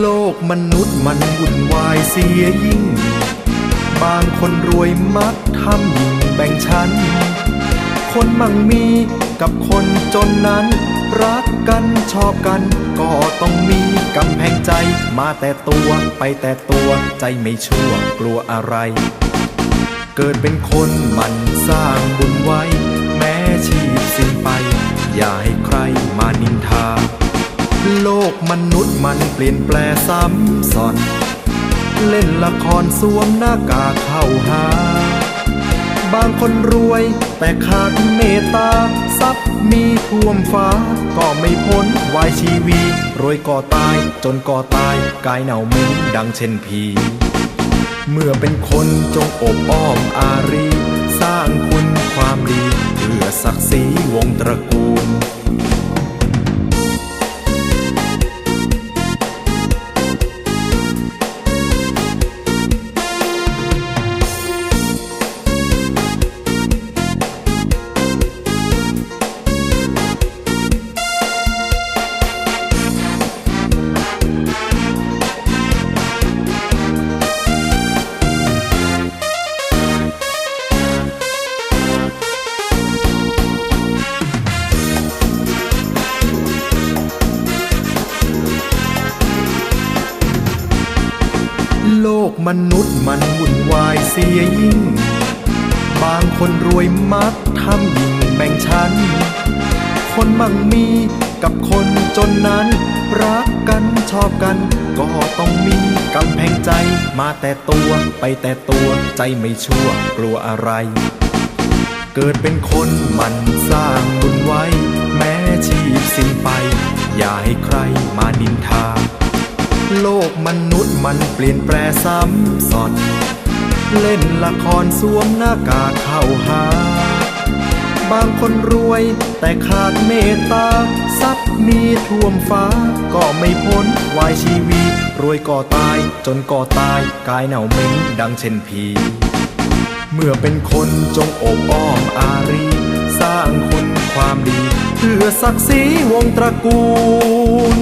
โลกมนุษย์มันวุ่นวายเสียยิ่ง บางคนรวยมักทำยิ่งแบ่งชั้น คนมั่งมีกับคนจนนั้น รักกันชอบกัน ก็ต้องมีกำแพงใจ มาแต่ตัวไปแต่ตัวใจไม่ชั่วกลัวอะไร เกิดเป็นคนมันสร้างบุญไว้ แม้ชีพสิ้นไป อย่าให้ใครมานินทาโลก มนุษย์มันเปลี่ยนแปลซ้ำซ้อน เล่นละครสวมหน้ากากเข้าหา บางคนรวยแต่ขาดเมตตาทรัพย์มีท่วมฟ้า ก็ไม่พ้นวายชีวี รวยก็ตายจนก็ตายกายเหนาเหม็นดังเช่นผีเมื่อเป็นคนจงอบอ้อมอารี สร้างคุณความดี เพื่อศักดิ์ศรีวงตระกูล กมนุษย์มันวุ่นวายเสียยิ่ง บางคนรวยมักทำยิ่งแบ่งชั้น คนมั่งมีกับคนจนนั้น รักกันชอบกัน ก็ต้องมีกำแพงใจ มาแต่ตัวไปแต่ตัวใจไม่ชั่วกลัวอะไร เกิดเป็นคนมันสร้างบุญไว้ แม้ชีพสิ้นไป อย่าให้ใครมานินทา มนุษย์มันเปลี่ยนแปลซ้ำซ้อนเล่นละครสวมหน้ากากเข้าหา บางคนรวยแต่ขาดเมตตา ทรัพย์มีท่วมฟ้าก็ไม่พ้นวายชีวีรวยก็ตายจนก็ตายกายเหนาเหม็นดังเช่นผีเมื่อเป็นคนจงโอบอ้อมอารี สร้างคุณความดี เพื่อศักดิ์ศรีวงตระกูล